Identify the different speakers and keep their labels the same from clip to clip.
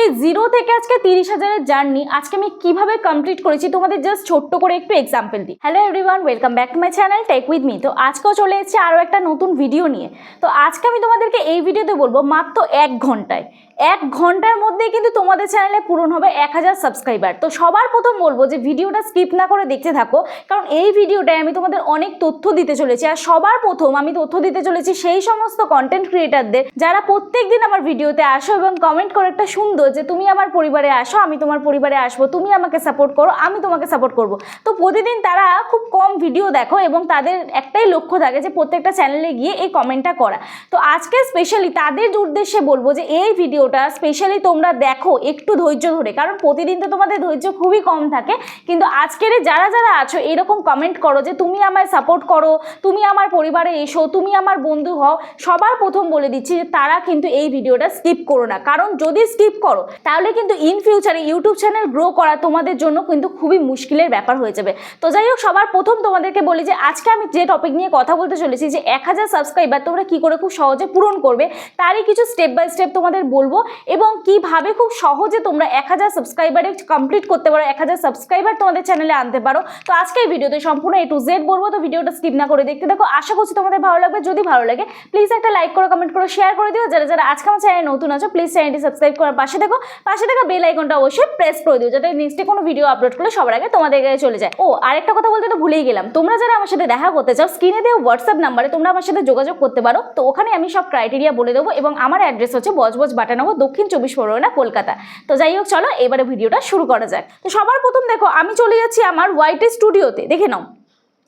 Speaker 1: সেই জিরো থেকে আজকে তিরিশ হাজারের জার্নি আজকে আমি কীভাবে কমপ্লিট করেছি তোমাদের জাস্ট ছোট্ট করে একটু এক্সাম্পল দিই। Hello everyone welcome back to my channel tech with me তো আজকেও চলে এসেছি আরও একটা নতুন ভিডিও নিয়ে। তো আজকে আমি তোমাদেরকে এই ভিডিওতে বলব মাত্র এক ঘন্টায়। এক ঘণ্টার মধ্যে কিন্তু তোমাদের চ্যানেলে পূরণ হবে এক হাজার সাবস্ক্রাইবার তো সবার প্রথম বলব যে ভিডিওটা স্কিপ না করে দেখতে থাকো, কারণ এই ভিডিওটায় আমি তোমাদের অনেক তথ্য দিতে চলেছি। আর সবার প্রথম আমি তথ্য দিতে চলেছি সেই সমস্ত কন্টেন্ট ক্রিয়েটারদের যারা প্রত্যেক দিন আমার ভিডিওতে আসো এবং কমেন্ট করে একটা সুন্দর যে তুমি আমার পরিবারে আসো, আমি তোমার পরিবারে আসব, তুমি আমাকে সাপোর্ট করো, আমি তোমাকে সাপোর্ট করব। তো প্রতিদিন তারা খুব কম ভিডিও দেখো এবং তাদের একটাই লক্ষ্য থাকে যে প্রত্যেকটা চ্যানেলে গিয়ে এই কমেন্টটা করা। তো আজকে স্পেশালি তাদের উদ্দেশ্যে বলব যে এই ভিডিওটা স্পেশালি তোমরা দেখো, একটু ধৈর্য ধরে। কারণ প্রতিদিন তো তোমাদের ধৈর্য খুবই কম থাকে। কিন্তু আজকের যারা যারা আছো, এরকম কমেন্ট করো যে, তুমি আমায় সাপোর্ট করো, তুমি আমার পরিবারে এসো, তুমি আমার বন্ধু হও। সবার প্রথম বলে দিচ্ছি যে, তারা কিন্তু এই ভিডিওটা স্কিপ করো না। কারণ যদি স্কিপ করো, তাহলে কিন্তু ইন ফিউচারে ইউটিউব চ্যানেল গ্রো করা তোমাদের জন্য কিন্তু খুবই মুশকিলের ব্যাপার হয়ে যাবে। তো যাই হোক, সবার প্রথম তোমাদেরকে বলি যে, আজকে আমি যে টপিক নিয়ে কথা বলতে চলেছি যে, এক হাজার সাবস্ক্রাইবার তোমরা কী করে খুব সহজে পূরণ করবে, তারই কিছু স্টেপ বাই স্টেপ তোমাদের বলব। এবং কীভাবে খুব সহজে তোমরা এক হাজার সাবস্ক্রাইবারে কমপ্লিট করতে পারো, এক হাজার সাবস্ক্রাইবার তোমাদের চ্যানেলে আনতে পারো। তো আজকে এই ভিডিওতে সম্পূর্ণ এ টু জেড বলব, তো ভিডিওটা স্কিপ না করে দেখতে দেখো আশা করছি তোমাদের ভালো লাগবে। যদি ভালো লাগে প্লিজ একটা লাইক করো কমেন্ট করো শেয়ার করে দিও। যারা যারা আজকে আমার চ্যানেলে নতুন আছো প্লিজ চ্যানেলটি সাবস্ক্রাইব করার পাশে দেখো পাশে থাকা বেল আইকনটা অবশ্যই প্রেস করে দিও, যাতে নেক্সটে কোনো ভিডিও আপলোড করলে সবার আগে তোমাদের কাছে চলে যায়। ও, আরেকটা কথা বলতে তো ভুলেই গেলাম। তোমরা যারা আমার সাথে দেখা করতে চাও স্ক্রিনে দেওয়া হোয়াটসঅ্যাপ নাম্বারে তোমরা আমার সাথে যোগাযোগ করতে পারো। তো ওখানে আমি সব ক্রাইটেরিয়া বলে দেবো এবং আমার অ্যাড্রেস হচ্ছে বজবজ বাটানগর দক্ষিণ চব্বিশ পরগনা, কলকাতা। তো যাই হোক, চলো, এবারে ভিডিওটা শুরু করা যাক। তো সবার প্রথম দেখো, আমি চলে যাচ্ছি আমার হোয়াইটের স্টুডিওতে দেখে নাও।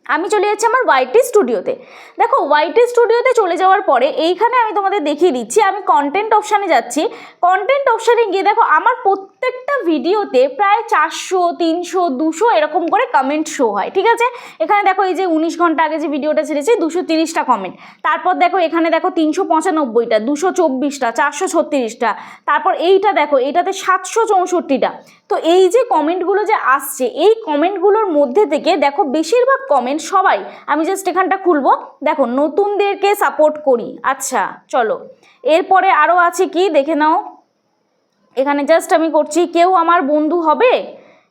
Speaker 1: আমি চলে যাচ্ছি আমার ওয়াইটি স্টুডিওতে দেখো ওয়াইটি স্টুডিওতে চলে যাওয়ার পরে এইখানে আমি তোমাদের দেখিয়ে দিচ্ছি, আমি কন্টেন্ট অপশানে যাচ্ছি। কন্টেন্ট অপশানে গিয়ে দেখো, আমার প্রত্যেকটা ভিডিওতে প্রায় চারশো, তিনশো, দুশো এরকম করে কমেন্ট শো হয়, ঠিক আছে? এখানে দেখো, এই যে উনিশ ঘণ্টা আগে যে ভিডিওটা ছেড়েছি, দুশো তিরিশটা কমেন্ট তারপর দেখো, এখানে দেখো, তিনশো পঁচানব্বইটা, দুশো চব্বিশটা, চারশো ছত্রিশটা। তারপর এইটা দেখো এইটাতে সাতশো চৌষট্টিটা। তো এই যে কমেন্টগুলো যে আসছে, এই কমেন্টগুলোর মধ্যে থেকে দেখো, বেশিরভাগ কমেন্ট সবাই, আমি জাস্ট এখানটা খুলবো। দেখো, নতুনদেরকে সাপোর্ট করি। আচ্ছা চলো। এরপরে আরও আছে কি? দেখে নাও। এখানে জাস্ট আমি করছি, কেউ আমার বন্ধু হবে?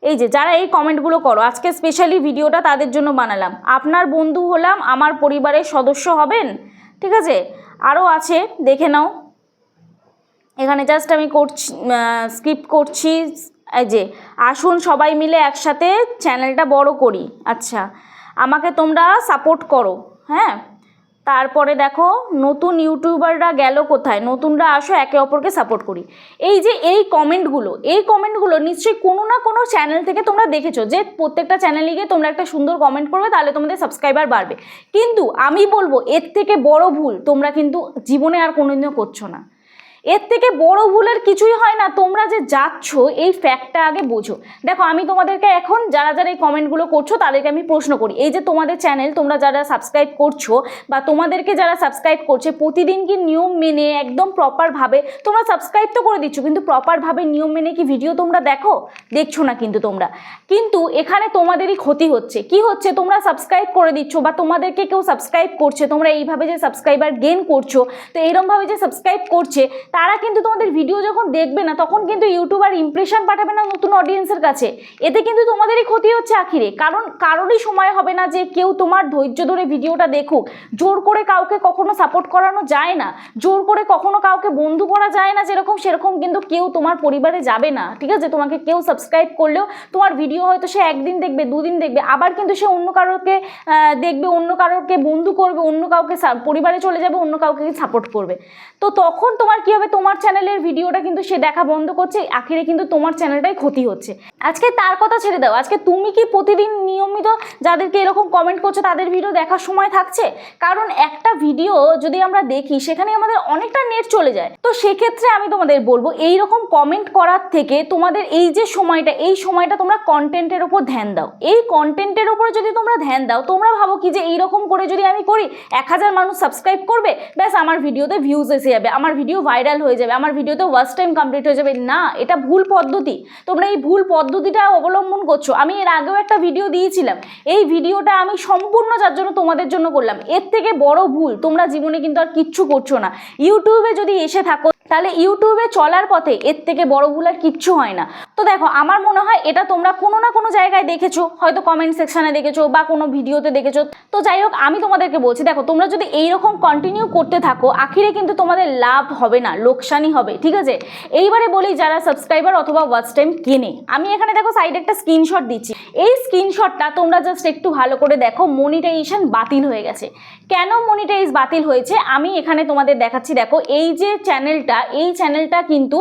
Speaker 1: এই যে, যারা এই কমেন্টগুলো করো, আজকে স্পেশালি ভিডিওটা তাদের জন্য বানালাম। আপনার বন্ধু হলাম, আমার পরিবারের সদস্য হবেন? ঠিক আছে? আরও আছে, দেখে নাও। এখানে জাস্ট আমি করছি স্কিপ করছি। এই যে, আসুন সবাই মিলে একসাথে চ্যানেলটা বড় করি। আচ্ছা আমাকে তোমরা সাপোর্ট করো হ্যাঁ? তারপরে দেখো, নতুন ইউটিউবাররা গেল কোথায়? নতুনরা আসো, একে অপরকে সাপোর্ট করি। এই যে এই কমেন্টগুলো এই কমেন্টগুলো নিশ্চয়ই কোনো না কোনো চ্যানেল থেকে তোমরা দেখেছ যে প্রত্যেকটা চ্যানেলে গিয়ে তোমরা একটা সুন্দর কমেন্ট করবে, তাহলে তোমাদের সাবস্ক্রাইবার বাড়বে। কিন্তু আমি বলব, এর থেকে বড় ভুল তোমরা কিন্তু জীবনে আর কোনোদিনও করছ না। এর থেকে বড় ভুলের কিছুই হয় না। তোমরা যে যাচ্ছ, এই ফ্যাক্টটা আগে বোঝো। দেখো, আমি তোমাদেরকে এখন যারা যারা এই কমেন্টগুলো করছ, তাদেরকে আমি প্রশ্ন করি। এই যে তোমাদের চ্যানেল তোমরা যারা সাবস্ক্রাইব করছ বা তোমাদেরকে যারা সাবস্ক্রাইব করছে, প্রতিদিন কি নিয়ম মেনে একদম প্রপারভাবে তোমরা সাবস্ক্রাইব তো করে দিচ্ছ, কিন্তু প্রপারভাবে নিয়ম মেনে কি ভিডিও তোমরা দেখো? দেখছ না কিন্তু তোমরা। কিন্তু এখানে তোমাদেরই ক্ষতি হচ্ছে। কি হচ্ছে? তোমরা সাবস্ক্রাইব করে দিচ্ছ বা তোমাদেরকে কেউ সাবস্ক্রাইব করছে, তোমরা এইভাবে যে সাবস্ক্রাইবার গেন করছ, তো এরমভাবে যে সাবস্ক্রাইব করছে তারা কিন্তু তোমাদের ভিডিও যখন দেখবে না, তখন কিন্তু ইউটিউবার ইমপ্রেশন পাঠাবে না নতুন অডিয়েন্সের কাছে। এতে কিন্তু তোমাদেরই ক্ষতি হচ্ছে আখিরে। কারণ, কারোরই সময় হবে না যে কেউ তোমার ধৈর্য ধরে ভিডিওটা দেখুক। জোর করে কাউকে কখনো সাপোর্ট করানো যায় না। জোর করে কখনো কাউকে বন্ধু করা যায় না যেরকম, সেরকম কিন্তু কেউ তোমার পরিবারে যাবে না। ঠিক আছে? তোমাকে কেউ সাবস্ক্রাইব করলেও তোমার ভিডিও হয়তো সে একদিন দেখবে, দুদিন দেখবে। আবার কিন্তু সে অন্য কারোকে দেখবে, অন্য কারোকে বন্ধু করবে, অন্য কাউকে পরিবারে চলে যাবে, অন্য কাউকে সাপোর্ট করবে। তো তখন তোমার কি হবে তোমার চ্যানেলের ভিডিওটা কিন্তু সে দেখা বন্ধ করছে, আখিরে কিন্তু তোমার চ্যানেলটাই ক্ষতি হচ্ছে। আজকে তার কথা ছেড়ে দাও। আজকে তুমি কি প্রতিদিন নিয়মিত যাদেরকে এরকম কমেন্ট করছ, তাদের ভিডিও দেখার সময় থাকছে? কারণ একটা ভিডিও যদি আমরা দেখি, সেখানে আমাদের অনেকটা নেট চলে যায়। তো সেক্ষেত্রে আমি তোমাদের বলব এই রকম কমেন্ট করার থেকে তোমাদের এই যে সময়টা, এই সময়টা তোমরা কন্টেন্টের ওপর ধ্যান দাও। এই কন্টেন্টের ওপর যদি তোমরা ধ্যান দাও, তোমরা ভাবো কি যে এইরকম করে যদি আমি করি, এক হাজার মানুষ সাবস্ক্রাইব করবে, ব্যাস আমার ভিডিওতে ভিউজ এসে যাবে। আমার ভিডিও ভাইরাল হয়ে যাবে, আমার ভিডিওতে ওয়াচ টাইম কমপ্লিট হয়ে যাবে, না, এটা ভুল পদ্ধতি। তোমরা এই ভুল পদ্ধতিটা অবলম্বন করছ। আমি এর আগেও একটা ভিডিও দিয়েছিলাম, এই ভিডিওটা আমি সম্পূর্ণ যার জন্য তোমাদের জন্য করলাম। এর থেকে বড় ভুল তোমরা জীবনে কিন্তু আর কিচ্ছু করছ না। ইউটিউবে যদি এসে থাকো তাহলে ইউটিউবে চলার পথে এর থেকে বড় ভুল আর কিচ্ছু হয় না। তো দেখো, আমার মনে হয় এটা তোমরা কোনো না কোনো জায়গায় দেখেছ, হয়তো কমেন্ট সেকশনে দেখেছ বা কোনো ভিডিওতে দেখেছ। তো যাই হোক, আমি তোমাদেরকে বলছি, দেখো, তোমরা যদি এইরকম কন্টিনিউ করতে থাকো, আখিরে কিন্তু তোমাদের লাভ হবে না, লোকসানই হবে, ঠিক আছে? এইবারে বলি, যারা সাবস্ক্রাইবার অথবা ওয়াচ টাইম কেনে, আমি এখানে দেখো সাইডে একটা স্ক্রিনশট দিচ্ছি। এই স্ক্রিনশটটা তোমরা জাস্ট একটু ভালো করে দেখো মনিটাইজেশন বাতিল হয়ে গেছে। কেন মনিটাইজ বাতিল হয়েছে? আমি এখানে তোমাদের দেখাচ্ছি, দেখো, এই যে চ্যানেলটা এই চ্যানেলটা কিন্তু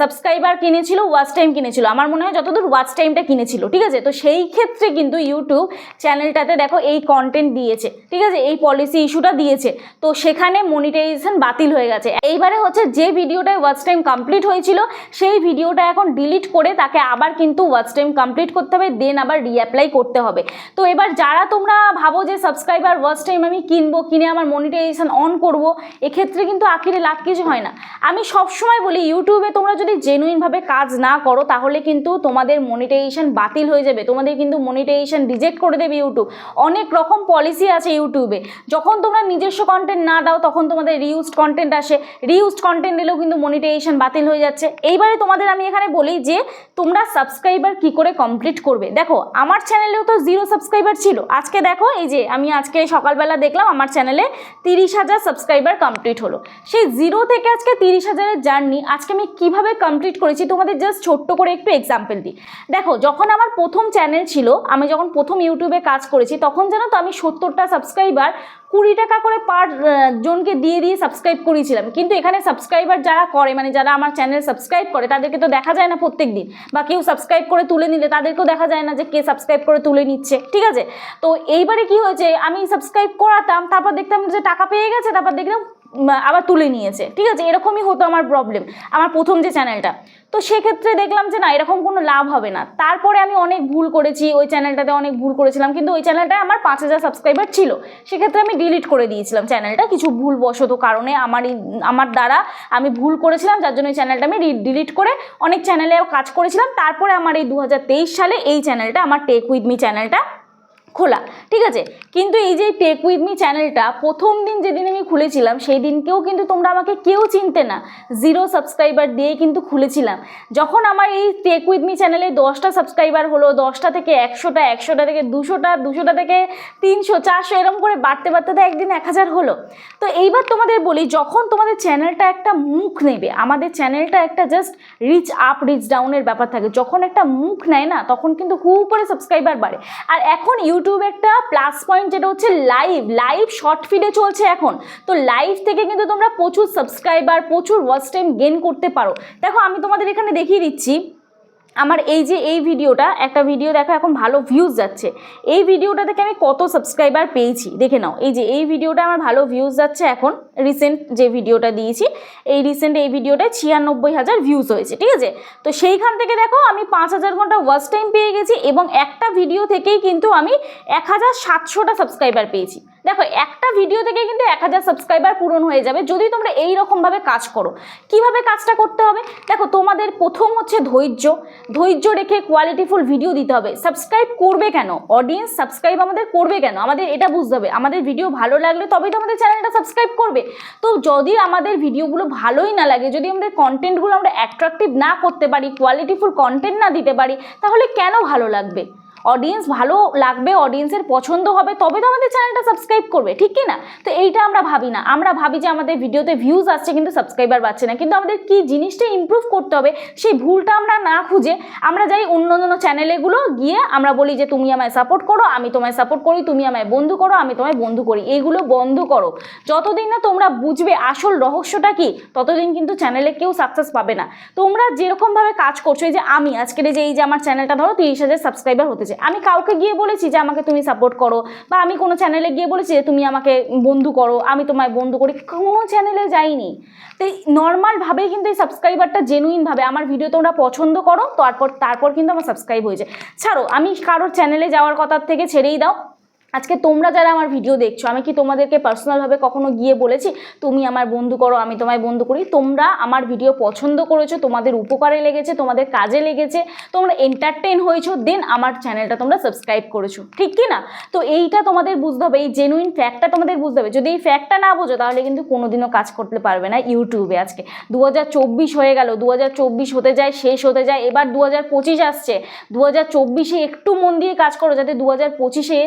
Speaker 1: সাবস্ক্রাইবার কিনেছিল ওয়াচ টাইম কিনেছিল। আমার মনে হয় যতদূর ওয়াচ টাইমটা কিনেছিল, ঠিক আছে? তো সেই ক্ষেত্রে কিন্তু ইউটিউব চ্যানেলটাতে দেখো এই কন্টেন্ট দিয়েছে, ঠিক আছে? এই পলিসি ইস্যুটা দিয়েছে। তো সেখানে মনিটাইজেশন বাতিল হয়ে গেছে। এইবারে হচ্ছে যে ভিডিওটায় ওয়াচ টাইম কমপ্লিট হয়েছিল, সেই ভিডিওটা এখন ডিলিট করে তাকে আবার কিন্তু ওয়াচ টাইম কমপ্লিট করতে হবে দেন আবার রিঅ্যাপ্লাই করতে হবে। তো এবার যারা তোমরা ভাবো যে সাবস্ক্রাইবার ওয়াচ টাইম আমি কিনবো, কিনে আমার মনিটাইজেশান অন করব, এক্ষেত্রে কিন্তু আখিরে লাভ কিছু হয় না। আমি সবসময় বলি, ইউটিউবে তোমরা যদি জেনুইনভাবে কাজ না করো, তাহলে কিন্তু তোমাদের মনিটাইজেশন বাতিল হয়ে যাবে। তোমাদের কিন্তু মনিটাইজেশন রিজেক্ট করে দেবে ইউটিউব। অনেক রকম পলিসি আছে ইউটিউবে। যখন তোমরা নিজস্ব কন্টেন্ট না দাও, তখন তোমাদের রিউজড কন্টেন্ট আসে। রিউজড কন্টেন্ট এলেও কিন্তু মনিটাইজেশন বাতিল হয়ে যাচ্ছে। এইবারে তোমাদের আমি এখানে বলি যে, তোমরা সাবস্ক্রাইবার কি করে কমপ্লিট করবে? দেখো, আমার চ্যানেলেও তো জিরো সাবস্ক্রাইবার ছিল। আজকে দেখো, এই যে আমি আজকে সকালবেলা দেখলাম আমার চ্যানেলে তিরিশ হাজার সাবস্ক্রাইবার কমপ্লিট হলো। সেই জিরো থেকে আজকে তিরিশ হাজারের জার্নি আজকে আমি কীভাবে কমপ্লিট করেছি, তোমাদের জাস্ট ছোট্ট করে একটু এক্সাম্পল দিই। দেখো, যখন আমার প্রথম চ্যানেল ছিল, আমি যখন প্রথম ইউটিউবে কাজ করেছি, তখন জানো তো আমি সত্তরটা সাবস্ক্রাইবার কুড়ি টাকা করে পার জনকে দিয়ে দিয়ে সাবস্ক্রাইব করিয়েছিলাম কিন্তু এখানে সাবস্ক্রাইবার যারা করে মানে যারা আমার চ্যানেল সাবস্ক্রাইব করে, তাদেরকে তো দেখা যায় না প্রত্যেক দিন বা কেউ সাবস্ক্রাইব করে তুলে নিলে, তাদেরকেও দেখা যায় না যে কে সাবস্ক্রাইব করে তুলে নিচ্ছে। ঠিক আছে? তো এইবারে কি হয়েছে, আমি সাবস্ক্রাইব করাতাম তারপর দেখতাম যে টাকা পেয়ে গেছে, তারপর দেখলাম আবার তুলে নিয়েছে। ঠিক আছে? এরকমই হতো আমার প্রবলেম আমার প্রথম যে চ্যানেলটা তো সেক্ষেত্রে দেখলাম যে না, এরকম কোনো লাভ হবে না। তারপরে আমি অনেক ভুল করেছি, ওই চ্যানেলটাতে অনেক ভুল করেছিলাম, কিন্তু ওই চ্যানেলটায় আমার পাঁচ হাজার সাবস্ক্রাইবার ছিল। সেক্ষেত্রে আমি ডিলিট করে দিয়েছিলাম চ্যানেলটা কিছু ভুলবশত কারণে। আমারই, আমার দ্বারা আমি ভুল করেছিলাম, যার জন্য ওই চ্যানেলটা আমি ডিলিট করে অনেক চ্যানেলে কাজ করেছিলাম। তারপরে আমার এই দু হাজার তেইশ সালে এই চ্যানেলটা আমার টেক উইথ মি চ্যানেলটা খোলা, ঠিক আছে? কিন্তু এই যে টেক উইথ মি চ্যানেলটা প্রথম দিন যেদিন আমি খুলেছিলাম, সেই দিনকেও কিন্তু তোমরা আমাকে কেউ চিনতে না। জিরো সাবস্ক্রাইবার দিয়ে কিন্তু খুলেছিলাম। যখন আমার এই টেক উইথ মি চ্যানেলে দশটা সাবস্ক্রাইবার হলো, দশটা থেকে একশোটা একশোটা থেকে দুশোটা দুশোটা থেকে তিনশো, চারশো এরকম করে বাড়তে বাড়তে তো একদিন এক হাজার হলো। তো এইবার তোমাদের বলি, যখন তোমাদের চ্যানেলটা একটা মুখ নেবে, আমাদের চ্যানেলটা একটা জাস্ট রিচ আপ রিচ ডাউনের ব্যাপার থাকে। যখন একটা মুখ নেয় না, তখন কিন্তু হু করে সাবস্ক্রাইবার বাড়ে। আর এখন ইউটিউবে একটা প্লাস পয়েন্ট যেটা হচ্ছে লাইভ লাইভ শর্ট ফিডে চলছে এখন। তো লাইভ থেকে কিন্তু তোমরা প্রচুর সাবস্ক্রাইবার প্রচুর ওয়াচ টাইম গেন করতে পারো। দেখো, আমি তোমাদের এখানে দেখিয়ে দিচ্ছি। আমার এই যে এই ভিডিওটা, একটা ভিডিও দেখো, এখন ভালো ভিউজ যাচ্ছে। এই ভিডিওটা থেকে আমি কত সাবস্ক্রাইবার পেয়েছি, দেখে নাও। এই যে এই ভিডিওটা আমার ভালো ভিউজ যাচ্ছে এখন রিসেন্ট যে ভিডিওটা দিয়েছি, এই রিসেন্ট এই ভিডিওটায় ছিয়ানব্বই হাজার ভিউজ হয়েছে, ঠিক আছে? তো সেইখান থেকে দেখো, আমি পাঁচ হাজার ঘণ্টা ওয়াচ টাইম পেয়ে গেছি এবং একটা ভিডিও থেকেই কিন্তু আমি এক হাজার সাতশোটা সাবস্ক্রাইবার পেয়েছি। দেখো, একটা ভিডিও থেকে কিন্তু এক হাজার সাবস্ক্রাইবার পূরণ হয়ে যাবে যদি তোমরা এই রকমভাবে কাজ করো। কীভাবে কাজটা করতে হবে? দেখো, তোমাদের প্রথম হচ্ছে ধৈর্য। ধৈর্য রেখে কোয়ালিটিফুল ভিডিও দিতে হবে। সাবস্ক্রাইব করবে কেন? অডিয়েন্স সাবস্ক্রাইব আমাদের করবে কেন? আমাদের এটা বুঝতে হবে। আমাদের ভিডিও ভালো লাগলে তবেই তো আমাদের চ্যানেলটা সাবস্ক্রাইব করবে। তো যদি আমাদের ভিডিওগুলো ভালোই না লাগে, যদি আমাদের কন্টেন্টগুলো আমরা অ্যাট্রাকটিভ না করতে পারি কোয়ালিটিফুল কন্টেন্ট না দিতে পারি, তাহলে কেন ভালো লাগবে? অডিয়েন্স ভালো লাগবে অডিয়েন্সের পছন্দ হবে, তবে তো আমাদের চ্যানেলটা সাবস্ক্রাইব করবে, ঠিক কি না? তো এইটা আমরা ভাবি না। আমরা ভাবি যে আমাদের ভিডিওতে ভিউজ আসছে কিন্তু সাবস্ক্রাইবার পাচ্ছে না, কিন্তু আমাদের কি জিনিসটা ইমপ্রুভ করতে হবে, সেই ভুলটা আমরা না খুঁজে আমরা যাই অন্য অন্য চ্যানেলেগুলো গিয়ে আমরা বলি যে তুমি আমায় সাপোর্ট করো, আমি তোমায় সাপোর্ট করি, তুমি আমায় বন্ধু করো, আমি তোমায় বন্ধু করি। এইগুলো বন্ধ করো। যতদিন না তোমরা বুঝবে আসল রহস্যটা কি, ততদিন কিন্তু চ্যানেলে কেউ সাকসেস পাবে না। তোমরা যেরকমভাবে কাজ করছ, এই যে আমি, আজকের যে, এই যে আমার চ্যানেলটা ধরো তিরিশ হাজার সাবস্ক্রাইবার হতে চাই আমি কাউকে গিয়ে বলেছি যে আমাকে তুমি সাপোর্ট করো, বা আমি কোনো চ্যানেলে গিয়ে বলেছি যে তুমি আমাকে বন্ধু করো, আমি তোমায় বন্ধু করি, কোনো চ্যানেলে যাইনি। তো নর্মালভাবেই কিন্তু এই সাবস্ক্রাইবারটা জেনুইনভাবে আমার ভিডিও তোমরা পছন্দ করো, তারপর তারপর কিন্তু আমার সাবস্ক্রাইব হয়েছে ছাড়ো, আমি কারোর চ্যানেলে যাওয়ার কথা থেকে ছেড়েই দাও। আজকে তোমরা যারা আমার ভিডিও দেখছ, আমি কি তোমাদেরকে পার্সোনালভাবে কখনো গিয়ে বলেছি? তুমি আমার বন্ধু করো, আমি তোমায় বন্ধু করি। তোমরা আমার ভিডিও পছন্দ করেছ, তোমাদের উপকারে লেগেছে, তোমাদের কাজে লেগেছে, তোমরা এন্টারটেন হয়েছো দেন আমার চ্যানেলটা তোমরা সাবস্ক্রাইব করেছ। ঠিক কি না? তো এইটা তোমাদের বুঝতে হবে, এই জেনুইন ফ্যাক্টটা তোমাদের বুঝতে হবে। যদি এই ফ্যাক্টটা না বোঝো, তাহলে কিন্তু কোনোদিনও কাজ করতে পারবে না ইউটিউবে আজকে। দু হাজার চব্বিশ হয়ে গেল দু হাজার চব্বিশ হতে যায়, শেষ হতে যায়, এবার দু আসছে। দু হাজার একটু মন দিয়ে কাজ করো, যাতে দু হাজার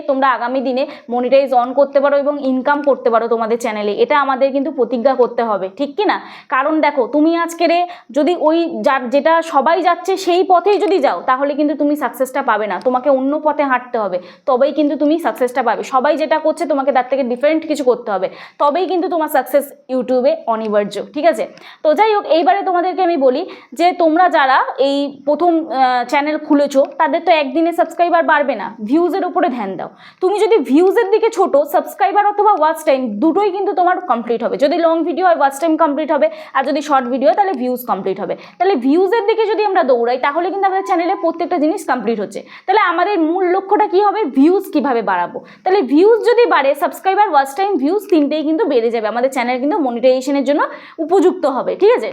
Speaker 1: তোমরা আগামী দিনে মনিটাইজ অন করতে পারো এবং ইনকাম করতে পারো তোমাদের চ্যানেলে এটা আমাদের কিন্তু প্রতিজ্ঞা করতে হবে, ঠিক কি না কারণ দেখো, তুমি আজকেরে যদি ওই যার যেটা সবাই যাচ্ছে সেই পথেই যদি যাও, তাহলে কিন্তু তুমি সাকসেসটা পাবে না। তোমাকে অন্য পথে হাঁটতে হবে, তবেই কিন্তু তুমি সাকসেসটা পাবে। সবাই যেটা করছে তোমাকে তার থেকে ডিফারেন্ট কিছু করতে হবে, তবেই কিন্তু তোমার সাকসেস ইউটিউবে অনিবার্য, ঠিক আছে? তো যাই হোক, এইবারে তোমাদেরকে আমি বলি যে তোমরা যারা এই প্রথম চ্যানেল খুলেছো, তাদের তো একদিনে সাবস্ক্রাইবার বাড়বে না। ভিউজের উপরে ধ্যান দাও। তুমি যদি ভিউজের দিকে ছোট সাবস্ক্রাইবার অথবা ওয়াচ টাইম দুটোই কিন্তু তোমার কমপ্লিট হবে। যদি লং ভিডিও হয় ওয়াচ টাইম কমপ্লিট হবে, আর যদি শর্ট ভিডিও হয়, তাহলে ভিউজ কমপ্লিট হবে। তাহলে ভিউজের দিকে যদি আমরা দৌড়াই, তাহলে কিন্তু আমাদের চ্যানেলে প্রত্যেকটা জিনিস কমপ্লিট হচ্ছে। তাহলে আমাদের মূল লক্ষ্যটা কি হবে? ভিউজ কীভাবে বাড়াবো? তাহলে ভিউজ যদি বাড়ে সাবস্ক্রাইবার ওয়াচ টাইম ভিউজ তিনটেই কিন্তু বেড়ে যাবে। আমাদের চ্যানেল কিন্তু মনিটাইজেশনের জন্য উপযুক্ত হবে, ঠিক আছে?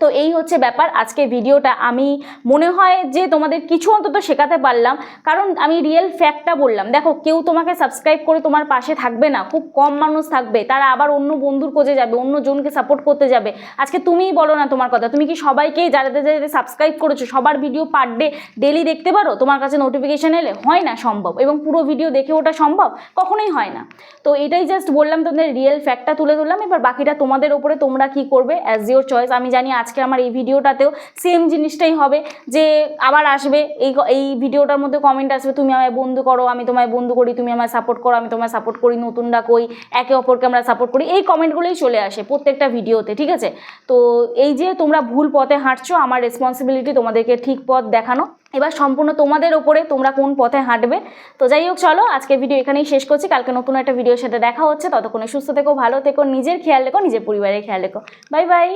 Speaker 1: তো এই হচ্ছে ব্যাপার। আজকে ভিডিওটা আমি মনে হয় যে তোমাদের কিছু অন্তত শেখাতে পারলাম। কারণ আমি রিয়েল ফ্যাক্টটা বললাম। দেখো, কেউ তোমাকে সাবস্ক্রাইব করে তোমার পাশে থাকবে না। খুব কম মানুষ থাকবে। তারা আবার অন্য বন্ধুর খোঁজে যাবে, অন্য জনকে সাপোর্ট করতে যাবে। আজকে তুমিই বলো না তোমার কথা। তুমি কি সবাইকে যাদের যাদের সাবস্ক্রাইব করেছ, সবার ভিডিও পার ডে ডেলি দেখতে পারো? তোমার কাছে নোটিফিকেশান এলে হয় না সম্ভব। এবং পুরো ভিডিও দেখে ওটা সম্ভব? কখনোই হয় না। তো এটাই জাস্ট বললাম তোমাদের রিয়েল ফ্যাক্টটা তুলে ধরলাম। এবার বাকিটা তোমাদের ওপরে তোমরা কি করবে? অ্যাজ ইউর চয়েস আমি জানি আজকে আমার এই ভিডিওটাতেও সেম জিনিসটাই হবে যে আবার আসবে, এই এই ভিডিওটার মধ্যে কমেন্ট আসবে, তুমি আমায় বন্ধু করো, আমি তোমায় বন্ধু করি, তুমি আমায় সাপোর্ট করো, আমি তোমায় সাপোর্ট করি, নতুনরা কই, একে অপরকে আমরা সাপোর্ট করি। এই কমেন্টগুলোই চলে আসে প্রত্যেকটা ভিডিওতে, ঠিক আছে? তো এই যে তোমরা ভুল পথে হাঁটছো, আমার রেসপন্সিবিলিটি তোমাদেরকে ঠিক পথ দেখানো। এবার সম্পূর্ণ তোমাদের ওপরে তোমরা কোন পথে হাঁটবে। তো যাই হোক, চলো আজকে ভিডিও এখানেই শেষ করছি। কালকে নতুন একটা ভিডিওর সাথে দেখা হচ্ছে। ততক্ষণে সুস্থ থেকো, ভালো থেকো, নিজের খেয়াল রেখো, নিজের পরিবারের খেয়াল রেখো। Bye bye